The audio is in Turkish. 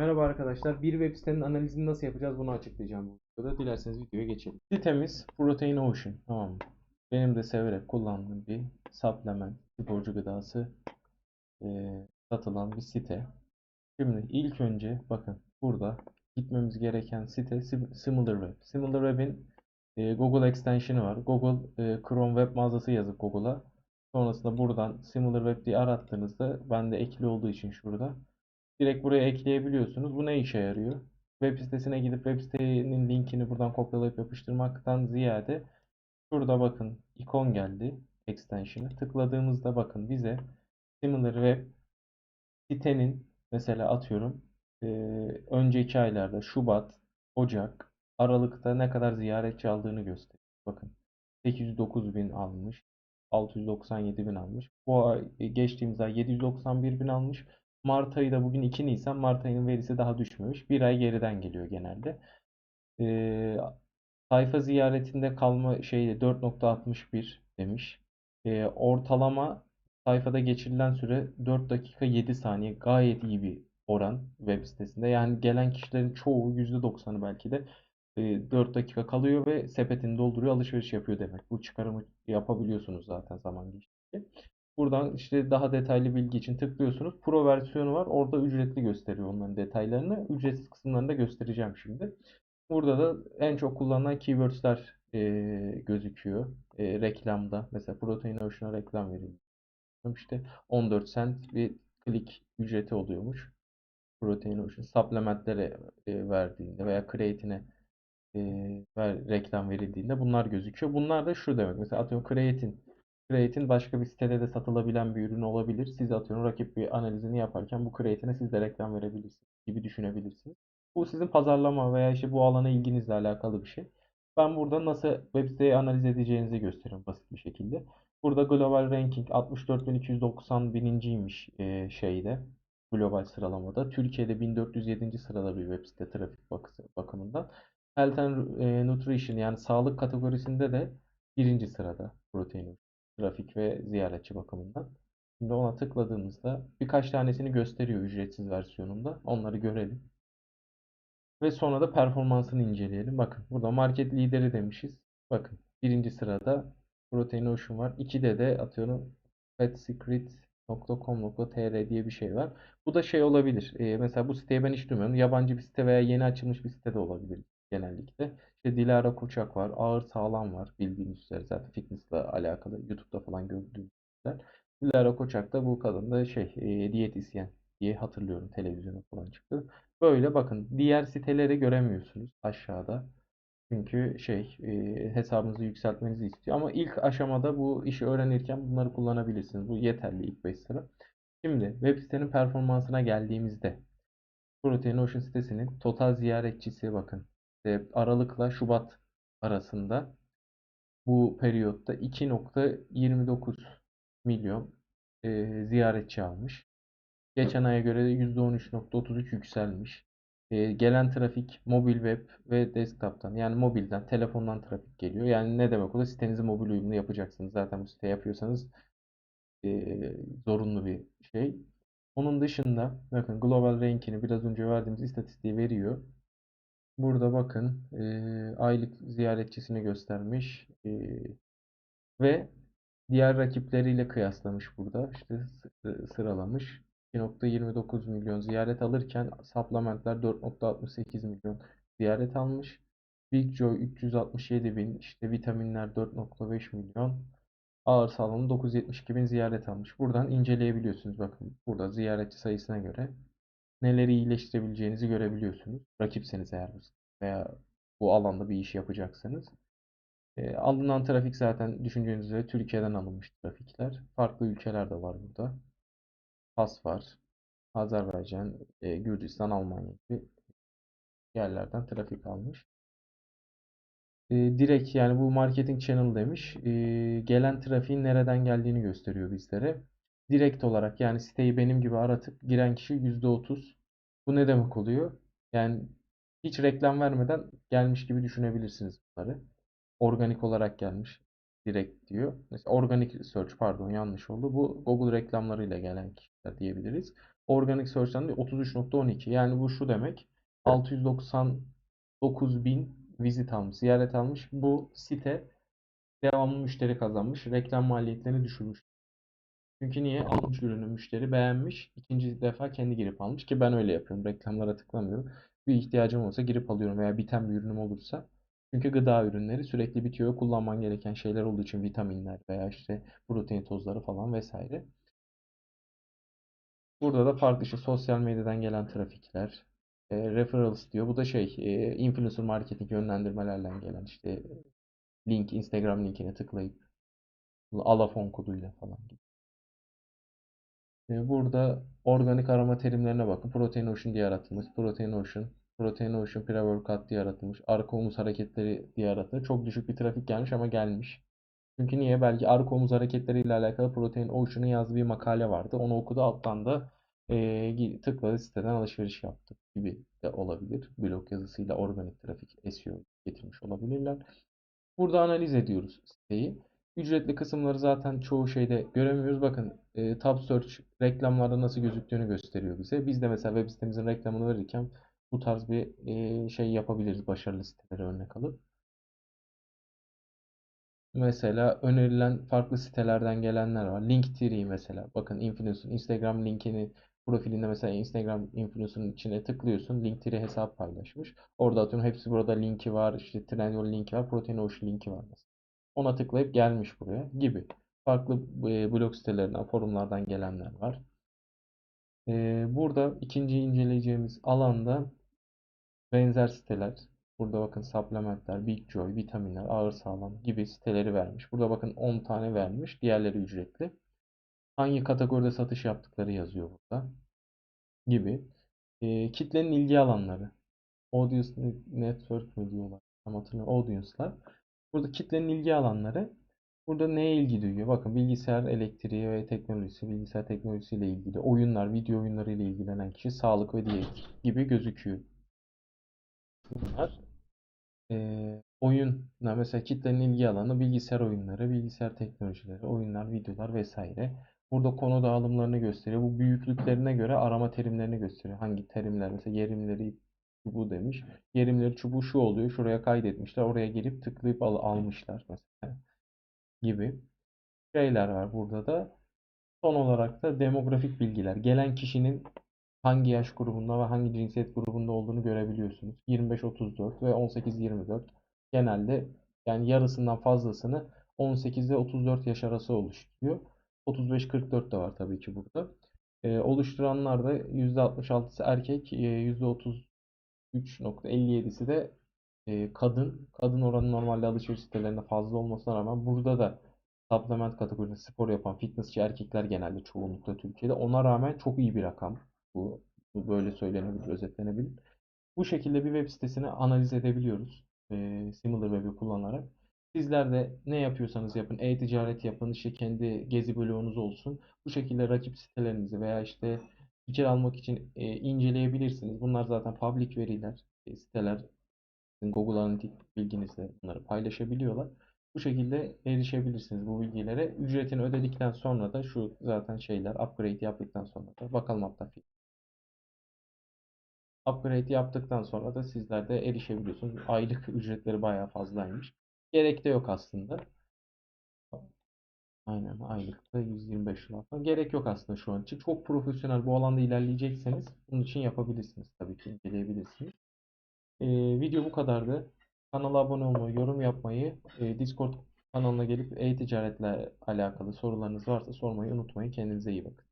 Merhaba arkadaşlar. Bir web sitenin analizini nasıl yapacağız bunu açıklayacağım bu videoda. Dilerseniz videoya geçelim. Sitemiz Protein Ocean. Tamam? Benim de severek kullandığım bir supplement, sporcu gıdası eee, satılan bir site. Şimdi ilk önce bakın burada gitmemiz gereken site Sim- SimilarWeb. SimilarWeb'in eee, Google extension'ı var. Google eee, Chrome web mağazası yazıp Google'a sonrasında buradan SimilarWeb diye arattığınızda bende ekli olduğu için şurada direkt buraya ekleyebiliyorsunuz. Bu ne işe yarıyor? Web sitesine gidip web sitenin linkini buradan kopyalayıp yapıştırmaktan ziyade şurada bakın ikon geldi extension'ı. Tıkladığımızda bakın bize SimilarWeb sitenin mesela atıyorum eee, önceki aylarda Şubat, Ocak, Aralık'ta ne kadar ziyaretçi aldığını gösteriyor. Bakın 809 bin almış, 697 bin almış. Bu ay e, geçtiğimiz ay 791 bin almış. Mart ayı da bugün 2 Nisan. Mart ayının verisi daha düşmemiş. Bir ay geriden geliyor genelde. Ee, sayfa ziyaretinde kalma şeyi 4.61 demiş. Ee, ortalama sayfada geçirilen süre 4 dakika 7 saniye. Gayet iyi bir oran web sitesinde. Yani gelen kişilerin çoğu %90'ı belki de e, 4 dakika kalıyor ve sepetini dolduruyor, alışveriş yapıyor demek. Bu çıkarımı yapabiliyorsunuz zaten zaman geçtikçe. Buradan işte daha detaylı bilgi için tıklıyorsunuz. Pro versiyonu var. Orada ücretli gösteriyor onların detaylarını. Ücretsiz kısımlarını da göstereceğim şimdi. Burada da en çok kullanılan keywordsler e, gözüküyor. E, reklamda. Mesela Protein Ocean'a reklam verilmiş. İşte 14 cent bir klik ücreti oluyormuş. Protein Ocean supplementlere e, verdiğinde veya creatine'e e, ver, reklam verildiğinde bunlar gözüküyor. Bunlar da şu demek. Mesela atıyorum kreatin. Kreatin başka bir sitede de satılabilen bir ürün olabilir. Siz atıyorum rakip bir analizini yaparken bu kreatine siz de reklam verebilirsiniz gibi düşünebilirsiniz. Bu sizin pazarlama veya işte bu alana ilginizle alakalı bir şey. Ben burada nasıl web siteyi analiz edeceğinizi gösteriyorum basit bir şekilde. Burada global ranking 64.290 bininciymiş e, şeyde global sıralamada. Türkiye'de 1407. sırada bir web site trafik bak- bakımından. Health and e, Nutrition yani sağlık kategorisinde de birinci sırada protein, trafik ve ziyaretçi bakımından. Şimdi ona tıkladığımızda birkaç tanesini gösteriyor ücretsiz versiyonunda. Onları görelim. Ve sonra da performansını inceleyelim. Bakın burada market lideri demişiz. Bakın birinci sırada Protein Ocean var. 2'de de atıyorum fatsecret.com.tr diye bir şey var. Bu da şey olabilir. Ee, mesela bu siteye ben hiç duymuyorum. Yabancı bir site veya yeni açılmış bir site de olabilir genellikle. İşte Dilara Koçak var. Ağır Sağlam var. Bildiğiniz üzere zaten fitnessle alakalı. YouTube'da falan gördüğünüz. Dilara Koçak da bu kadın da şey e, diyetisyen diye hatırlıyorum. Televizyona falan çıktı. Böyle bakın diğer siteleri göremiyorsunuz aşağıda. Çünkü şey e, hesabınızı yükseltmenizi istiyor. Ama ilk aşamada bu işi öğrenirken bunları kullanabilirsiniz. Bu yeterli ilk 5 sıra. Şimdi web sitenin performansına geldiğimizde Protein Ocean sitesinin total ziyaretçisi bakın e, Aralık'la Şubat arasında bu periyotta 2.29 milyon e, ziyaretçi almış. Geçen aya göre de %13.33 yükselmiş. E, gelen trafik mobil web ve desktop'tan yani mobilden, telefondan trafik geliyor. Yani ne demek o da sitenizi mobil uyumlu yapacaksınız. Zaten bu site yapıyorsanız e, zorunlu bir şey. Onun dışında bakın global rankini biraz önce verdiğimiz istatistiği veriyor. Burada bakın e, aylık ziyaretçisini göstermiş e, ve diğer rakipleriyle kıyaslamış burada. İşte sı- sıralamış. 2.29 milyon ziyaret alırken supplementler 4.68 milyon ziyaret almış. Big Joy 367 bin, işte vitaminler 4.5 milyon, ağır sağlam 972 bin ziyaret almış. Buradan inceleyebiliyorsunuz. Bakın burada ziyaretçi sayısına göre neleri iyileştirebileceğinizi görebiliyorsunuz. Rakipseniz eğer veya bu alanda bir iş yapacaksanız. E, alınan trafik zaten düşündüğünüz üzere Türkiye'den alınmış trafikler. Farklı ülkeler de var burada. Fas var. Azerbaycan, e, Gürcistan, Almanya gibi yerlerden trafik almış. E, direkt yani bu marketing channel demiş. E, gelen trafiğin nereden geldiğini gösteriyor bizlere. Direkt olarak yani siteyi benim gibi aratıp giren kişi %30. Bu ne demek oluyor? Yani hiç reklam vermeden gelmiş gibi düşünebilirsiniz bunları. Organik olarak gelmiş. Direkt diyor. Mesela organik search pardon yanlış oldu. Bu Google reklamlarıyla gelen kişiler diyebiliriz. Organic Search'ten de 33.12. Yani bu şu demek. 699 bin visit almış, ziyaret almış. Bu site devamlı müşteri kazanmış. Reklam maliyetlerini düşürmüş. Çünkü niye? Almış ürünü müşteri beğenmiş. ikinci defa kendi girip almış ki ben öyle yapıyorum. Reklamlara tıklamıyorum. Bir ihtiyacım olsa girip alıyorum veya biten bir ürünüm olursa. Çünkü gıda ürünleri sürekli bitiyor. Kullanman gereken şeyler olduğu için vitaminler veya işte protein tozları falan vesaire. Burada da farklı işte sosyal medyadan gelen trafikler, e, referrals diyor. Bu da şey e, influencer marketing yönlendirmelerle gelen işte link Instagram linkine tıklayıp alafon koduyla falan gibi. E, burada organik arama terimlerine bakın. Protein Ocean diye aratılmış. Protein Ocean, Protein Ocean pre-workout diye aratılmış. Arka omuz hareketleri diye aratılmış. Çok düşük bir trafik gelmiş ama gelmiş. Çünkü niye? Belki arka omuz hareketleriyle alakalı Protein Ocean'ın yazdığı bir makale vardı. Onu okudu alttan da e, tıkladı siteden alışveriş yaptı gibi de olabilir. Blog yazısıyla organik trafik SEO getirmiş olabilirler. Burada analiz ediyoruz siteyi. Ücretli kısımları zaten çoğu şeyde göremiyoruz. Bakın e, Tab Search reklamlarda nasıl gözüktüğünü gösteriyor bize. Biz de mesela web sitemizin reklamını verirken bu tarz bir e, şey yapabiliriz. Başarılı sitelere örnek alıp. Mesela önerilen farklı sitelerden gelenler var. Linktree mesela. Bakın influencer Instagram linkini profilinde mesela Instagram influencer'ın içine tıklıyorsun. Linktree hesap paylaşmış. Orada atıyorum hepsi burada linki var. İşte Trendyol linki var. Protein Ocean linki var mesela. Ona tıklayıp gelmiş buraya gibi. Farklı e, blog sitelerinden, forumlardan gelenler var. E, burada ikinci inceleyeceğimiz alanda benzer siteler. Burada bakın supplementler, Big Joy, vitaminler, ağır sağlam gibi siteleri vermiş. Burada bakın 10 tane vermiş. Diğerleri ücretli. Hangi kategoride satış yaptıkları yazıyor burada. Gibi. E, kitlenin ilgi alanları. Audience Network mi diyorlar? Tam hatırlamıyorum. Audience'lar. Burada kitlenin ilgi alanları. Burada neye ilgi duyuyor? Bakın bilgisayar elektriği ve teknolojisi, bilgisayar teknolojisiyle ilgili, oyunlar, video oyunları ile ilgilenen kişi, sağlık ve diyet gibi gözüküyor. Bunlar. Ee, oyunlar mesela kitlenin ilgi alanı bilgisayar oyunları, bilgisayar teknolojileri, oyunlar, videolar vesaire. Burada konu dağılımlarını gösteriyor. Bu büyüklüklerine göre arama terimlerini gösteriyor. Hangi terimler mesela yerimleri çubuğu demiş. Yerimleri çubuğu şu oluyor. Şuraya kaydetmişler. Oraya gelip tıklayıp al almışlar mesela gibi şeyler var burada da. Son olarak da demografik bilgiler. Gelen kişinin hangi yaş grubunda ve hangi cinsiyet grubunda olduğunu görebiliyorsunuz. 25-34 ve 18-24 genelde yani yarısından fazlasını 18 ve 34 yaş arası oluşturuyor. 35-44 de var tabii ki burada. E, oluşturanlar da %66'sı erkek, %30 3.57'si de e, kadın. Kadın oranı normalde alışveriş sitelerinde fazla olmasına rağmen burada da supplement kategorisinde spor yapan fitnessçi erkekler genelde çoğunlukla Türkiye'de. Ona rağmen çok iyi bir rakam. Bu, bu böyle söylenebilir, özetlenebilir. Bu şekilde bir web sitesini analiz edebiliyoruz. E, SimilarWeb'i kullanarak. Sizler de ne yapıyorsanız yapın. E-ticaret yapın, işte kendi gezi bloğunuz olsun. Bu şekilde rakip sitelerinizi veya işte fikir almak için e, inceleyebilirsiniz. Bunlar zaten public veriler, e, siteler Google Analytics bilginizle bunları paylaşabiliyorlar. Bu şekilde erişebilirsiniz bu bilgilere. Ücretini ödedikten sonra da şu zaten şeyler upgrade yaptıktan sonra da bakalım hatta upgrade yaptıktan sonra da sizler de erişebiliyorsunuz. Aylık ücretleri bayağı fazlaymış. Gerek de yok aslında. Aynen aylıkta 125 lira falan. Gerek yok aslında şu an için. Çok profesyonel bu alanda ilerleyecekseniz bunun için yapabilirsiniz. Tabii ki inceleyebilirsiniz. Ee, video bu kadardı. Kanala abone olmayı, yorum yapmayı, e, Discord kanalına gelip e-ticaretle alakalı sorularınız varsa sormayı unutmayın. Kendinize iyi bakın.